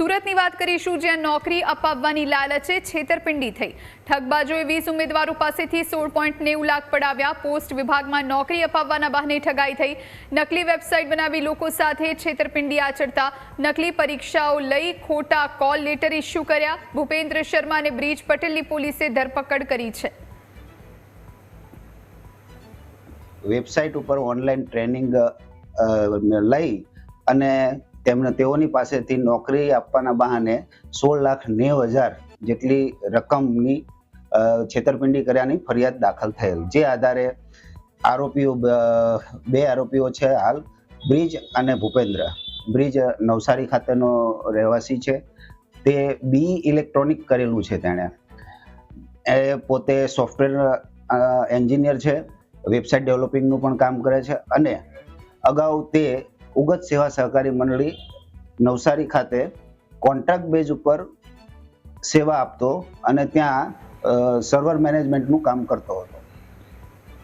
સુરતની વાત કરીશું, જ્યાં નોકરી અપાવવાની લાલચે છેતરપિંડી થઈ. ઠગબાજોએ વીસ ઉમેદવારો પાસેથી સોળ પોઈન્ટ નેવું લાખ પડાવ્યા. પોસ્ટ વિભાગમાં નોકરી અપાવવાના બહાને ઠગાઈ થઈ. નકલી વેબસાઇટ બનાવી લોકો સાથે છેતરપિંડી આચરતા. નકલી પરીક્ષાઓ લઈ ખોટા કોલ લેટર ઇસ્યુ કર્યા. ભૂપેન્દ્ર શર્મા અને બ્રિજ પટેલની પોલીસે ધરપકડ કરી છે. વેબસાઇટ ઉપર ઓનલાઈન ટ્રેનિંગ લઈ અને તેમને તેઓની પાસેથી નોકરી આપવાના બહાને સોળ લાખ નેવ હજાર જેટલી રકમની છેતરપિંડી કર્યાની ફરિયાદ દાખલ થયેલ. જે આધારે આરોપીઓ બે આરોપીઓ છે હાલ, બ્રિજ અને ભૂપેન્દ્ર. બ્રિજ નવસારી ખાતેનો રહેવાસી છે. તે બી ઇલેક્ટ્રોનિક કરેલું છે તેણે. એ પોતે સોફ્ટવેર એન્જિનિયર છે, વેબસાઇટ ડેવલપિંગનું પણ કામ કરે છે અને અગાઉ તે ઉગત સેવા સહકારી મંડળી નવસારી ખાતે કોન્ટ્રાક્ટ બેઝ ઉપર સેવા આપતો અને ત્યાં સર્વર મેનેજમેન્ટનું કામ કરતો